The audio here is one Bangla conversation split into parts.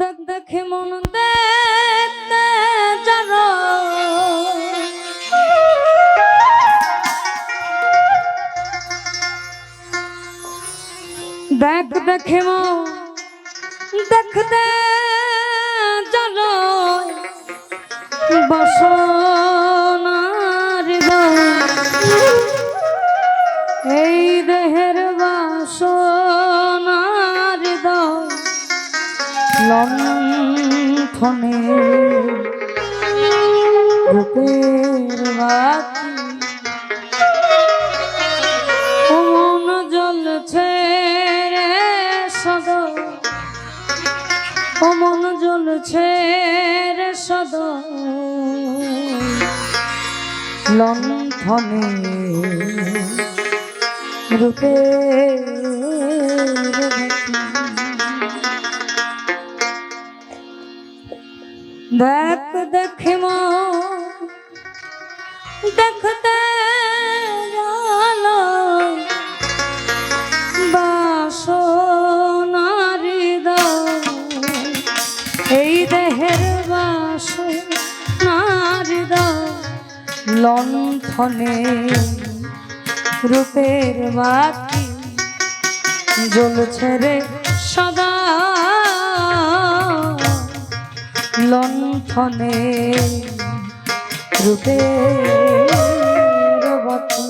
দেখ দেখে মন দেখতে জানো। দেখ দেখে মন দেখতে জানো। বসনার এই লণ্ঠনে রূপের বাতি মন জ্বলছে রে সদ। মন জ্বলছে রে সদ। লণ্ঠনে রূপের দেখ দেখে মো দেখতে বাসনারি এই দেহের বাসনারি লণ্ঠনে রূপের বাতি জ্বলছে রে। লণ্ঠনে রূপে বাতি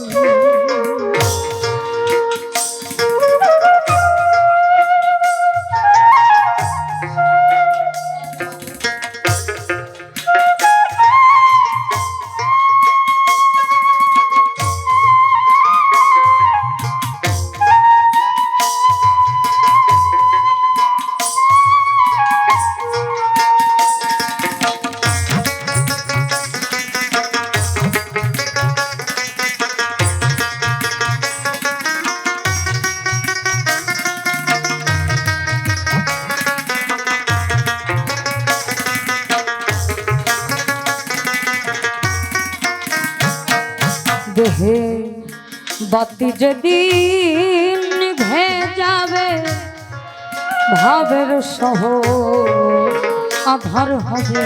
দেহে বাতি যেদিন নিভে যাবে ভাবের সহ আধার হবে।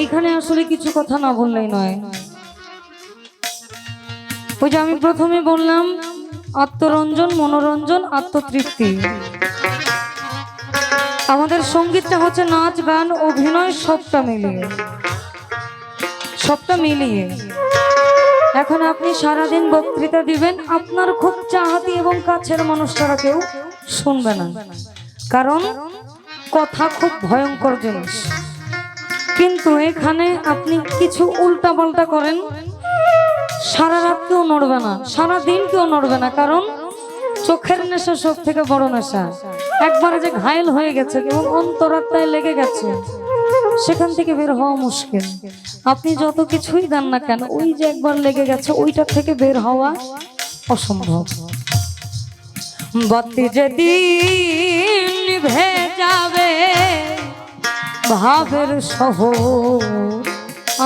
এইখানে আসলে কিছু কথা না বললেই নয়। ওই যে আমি প্রথমে বললাম, আত্মরঞ্জন, মনোরঞ্জন, আত্মতৃপ্তি। আমাদের সঙ্গীতটা হচ্ছে নাচ, গান, অভিনয়, সবটা মিলিয়ে। সবটা মিলিয়ে। এখন আপনি সারাদিন বক্তৃতা দিবেন, আপনার খুব চাহাতি এবং কাছের মানুষ ছাড়া কেউ শুনবে না। কারণ কথা খুব ভয়ঙ্কর জিনিস। কিন্তু এখানে আপনি কিছু উল্টা পাল্টা করেন, সারা রাত কেউ নড়বে না, সারা দিন কেউ নড়বে না, কারণ চোখের নেশা সব থেকে বড় নেশা। একবারে যে ঘায়েল হয়ে গেছে এবং অন্তরাত্মায় লেগে গেছে সেখান থেকে বের হওয়া মুশকিল। আপনি যত কিছুই দেন না কেন, ওই যে একবার লেগে গেছে ওইটা থেকে বের হওয়া অসম্ভব। বাতি যদি নিভে যাবে ভাবের সহ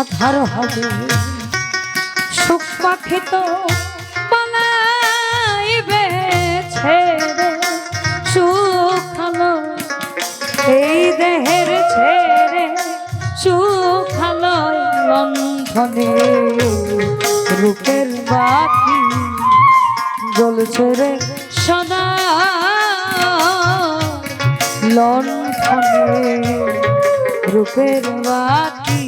আধার হবে। সুখ পাখি তো লণ্ঠনে রূপের বাতি জ্বলছে রে সদা। লণ্ঠনে রূপের বাতি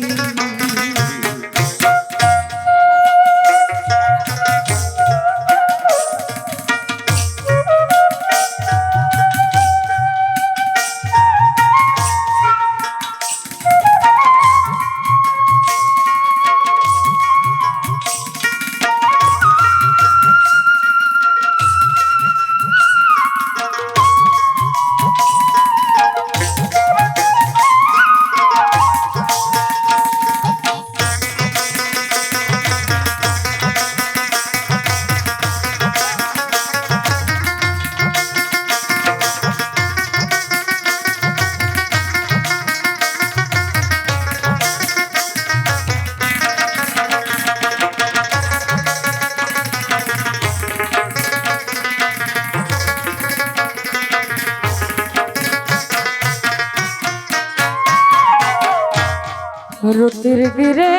রতির গিরে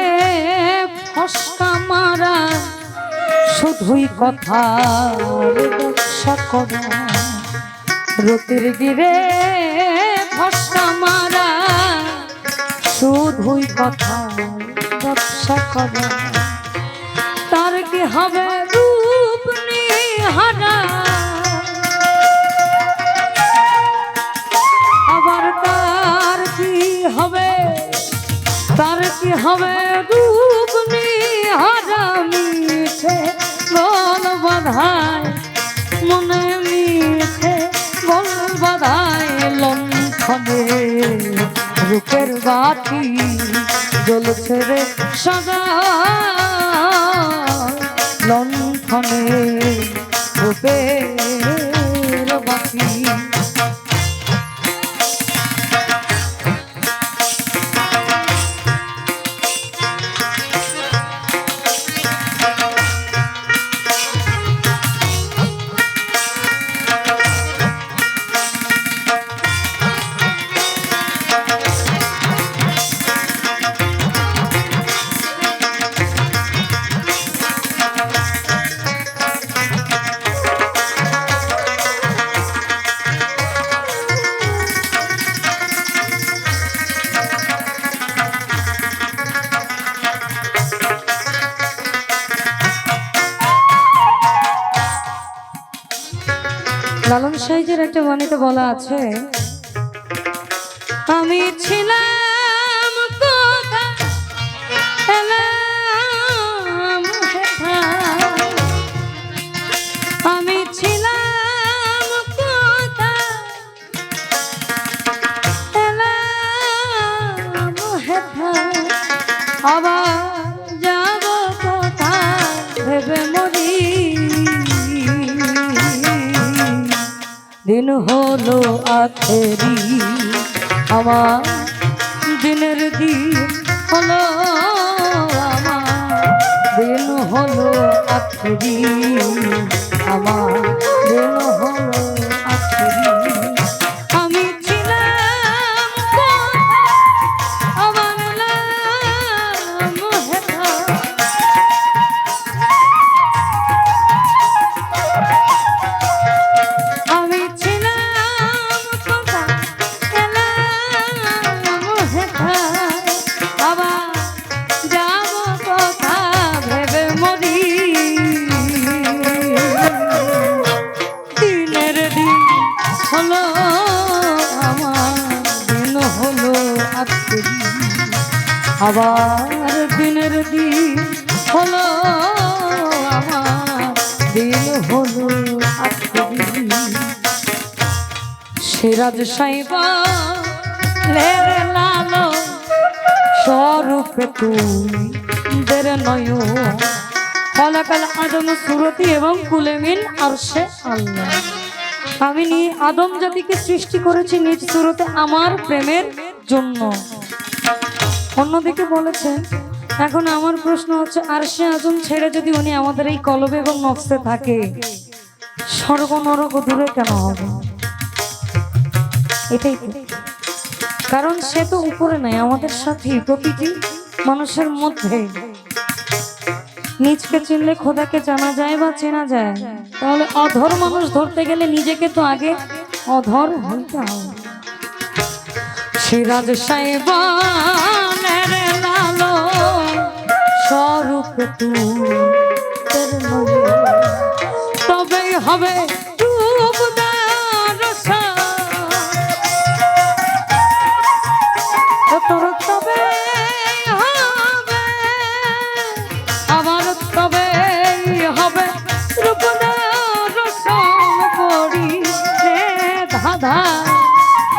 ফসকা মারা, শুধুই কথা ব্যবসা করো। রতির গিরে ফসকা মারা, শুধুই কথা ব্যবসা করো। তার কি হবে বাধায় মনে নিয়েছে বল বাধায় লণ্ঠনে। রূপের বাতি জ্বলছে রে সদা লণ্ঠনে। লালন সাইজের একটা বাণীতে বলা আছে আমি ছিলাম আমি ছিলাম দিন হলো আখেরি। আমার দিনের দিন হলো আমার। দিন হলো আখেরি। আমার দিন হলো আবার দিনের দিন হলো আমার, দিন হলো সিরাজ সাইবা লেরে লালো স্বরূপে তুই দের নয় কলাকাল আদম সুরতি এবং কুলেমিন আর সে আল্লাহ। আমি আদম জাতিকে সৃষ্টি করেছি নিজ সুরতে আমার প্রেমের জন্য। অন্যদিকে বলেছেন, এখন আমার প্রশ্ন হচ্ছে আর সে আজম ছেড়ে যদি উনি আমাদের এই কলবে এবং নকশে থাকে স্বর্গ নরক দূরে কেন হবে? এটাই। কারণ সে তো উপরে নাই, আমাদের সাথে প্রতিটি মানুষের মধ্যে। নিজকে চিনলে খোদাকে জানা যায় বা চেনা যায়, তাহলে অধর মানুষ ধরতে গেলে নিজেকে তো আগে অধর হইতে হবে। সিরাজ সাহেবানের নে ধাঁধা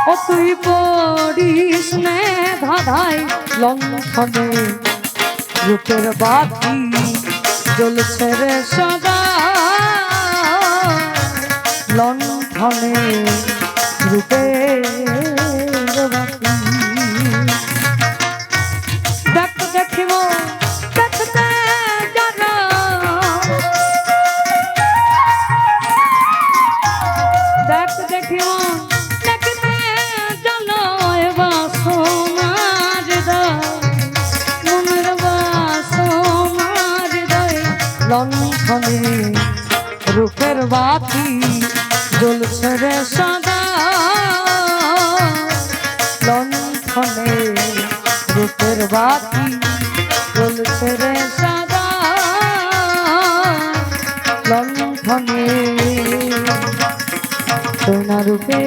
ও তুই পড়িস নে ধাঁধাই লঙ্ঘনে রূপের বাতি জ্বলছে রে সদা। লণ্ঠনে রূপের দেখতে দেখিব লণ্ঠনে রূপের বাতি জ্বলছে রে সদা। লণ্ঠনে রূপের বাতি জ্বলছে রে সদা। লণ্ঠনে সোনা রূপে